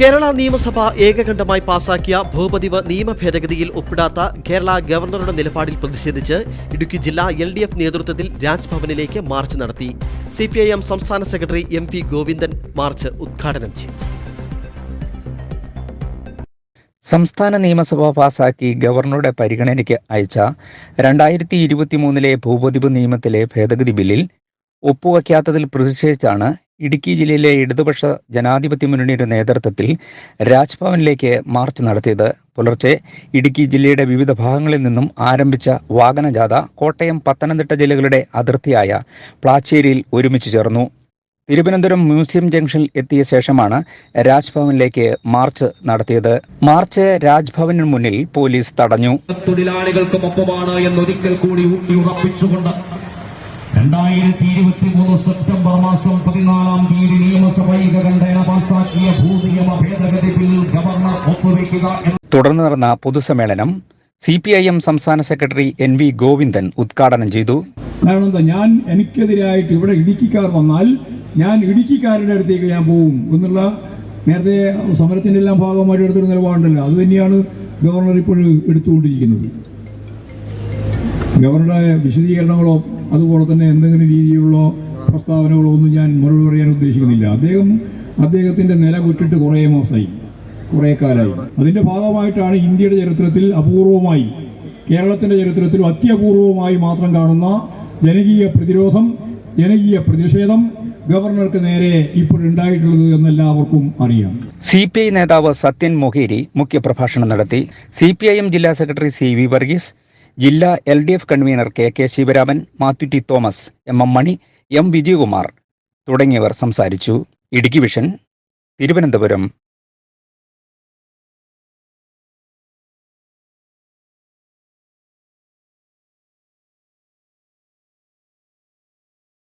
കേരള നിയമസഭ ഏകകണ്ഠമായി പാസാക്കിയ ഭൂപതിവ് നിയമ ഭേദഗതിയിൽ ഒപ്പിടാത്ത കേരള ഗവർണറുടെ നിലപാടിൽ പ്രതിഷേധിച്ച് ഇടുക്കി ജില്ലാ എൽ ഡി എഫ് നേതൃത്വത്തിൽ രാജ്ഭവനിലേക്ക് മാർച്ച് നടത്തി. സി പി ഐ എം സംസ്ഥാന secretary M P Govindan march ഉദ്ഘാടനം ചെയ്തു. സംസ്ഥാന നിയമസഭ പാസാക്കി ഗവർണറുടെ പരിഗണനയ്ക്ക് അയച്ച രണ്ടായിരത്തി ഇരുപത്തിമൂന്നിലെ ഭൂപതിവ് നിയമത്തിലെ ഭേദഗതി ബില്ലിൽ ഒപ്പുവയ്ക്കാത്തതിൽ പ്രതിഷേധിച്ചാണ് ഇടുക്കി ജില്ലയിലെ ഇടതുപക്ഷ ജനാധിപത്യ മുന്നണിയുടെ നേതൃത്വത്തിൽ രാജ്ഭവനിലേക്ക് മാർച്ച് നടത്തിയത് പുലർച്ചെ ഇടുക്കി ജില്ലയുടെ വിവിധ ഭാഗങ്ങളിൽ നിന്നും ആരംഭിച്ച വാഹനജാഥ കോട്ടയം പത്തനംതിട്ട ജില്ലകളുടെ അതിർത്തിയായ പ്ലാച്ചേരിയിൽ ഒരുമിച്ച് ചേർന്നു. തിരുവനന്തപുരം മ്യൂസിയം ജംഗ്ഷനിൽ എത്തിയ ശേഷമാണ് രാജ്ഭവനിലേക്ക് മാർച്ച് നടത്തിയത്. മാർച്ച് രാജ്ഭവനു മുന്നിൽ പോലീസ് തടഞ്ഞു. തൊഴിലാളികൾക്കും ഒപ്പമാണ് എന്നൊരിക്കൽ കൂടി ഊട്ടി ഉറപ്പിച്ചുകൊണ്ട് രണ്ടായിരത്തി ഇരുപത്തി മൂന്ന് സെപ്റ്റംബർ മാസം പതിനാലാം തീയതി നിയമസഭ ഏകകണ്ഠേന പാസാക്കിയ ഭൂനിയമ ഭേദഗതി ബിൽ ഗവർണർ ഒപ്പുവെക്കുക തുടർന്ന് നടന്ന പൊതുസമ്മേളനം സി പി ഐ എം സംസ്ഥാന സെക്രട്ടറി എൻ വി ഗോവിന്ദൻ ഉദ്ഘാടനം ചെയ്തു. കാരണം ഞാൻ എനിക്കെതിരായിട്ട് ഇവിടെ ഇടുക്കിക്കാർ വന്നാൽ ഞാൻ ഇടുക്കിക്കാരുടെ അടുത്തേക്ക് ഞാൻ പോകും എന്നുള്ള നേരത്തെ സമരത്തിന്റെ എല്ലാം ഭാഗമായിട്ട് എടുത്തൊരു നിലപാടുണ്ടല്ലോ. അത് തന്നെയാണ് ഗവർണർ ഇപ്പോൾ എടുത്തുകൊണ്ടിരിക്കുന്നത്. ഗവർണറുടെ വിശദീകരണങ്ങളോ അതുപോലെ തന്നെ എന്തെങ്കിലും രീതിയിലുള്ള പ്രസ്താവനകളോ ഒന്നും ഞാൻ മറുപടി പറയാൻ ഉദ്ദേശിക്കുന്നില്ല. അദ്ദേഹം അദ്ദേഹത്തിന്റെ നില വിട്ടിട്ട് കുറേ മാസമായി കുറേ കാലമായി. അതിന്റെ ഭാഗമായിട്ടാണ് ഇന്ത്യയുടെ ചരിത്രത്തിൽ അപൂർവമായി കേരളത്തിന്റെ ചരിത്രത്തിൽ അത്യപൂർവമായി മാത്രം കാണുന്ന ജനകീയ പ്രതിരോധം ജനകീയ പ്രതിഷേധം ഗവർണർക്ക് നേരെ ഇപ്പോഴുണ്ടായിട്ടുള്ളത് എന്നെല്ലാവർക്കും അറിയാം. സി പി ഐ നേതാവ് സത്യൻ മൊഹേരി മുഖ്യപ്രഭാഷണം നടത്തി. സി പി ഐ എം ജില്ലാ സെക്രട്ടറി സി വി വർഗീസ് ജില്ലാ L D F convener K K Sivaraman Mathew T Thomas M M Mani M Vijayakumar തുടങ്ങിയവർ സംസാരിച്ചു. ഇടുക്കി വിഷൻ തിരുവനന്തപുരം.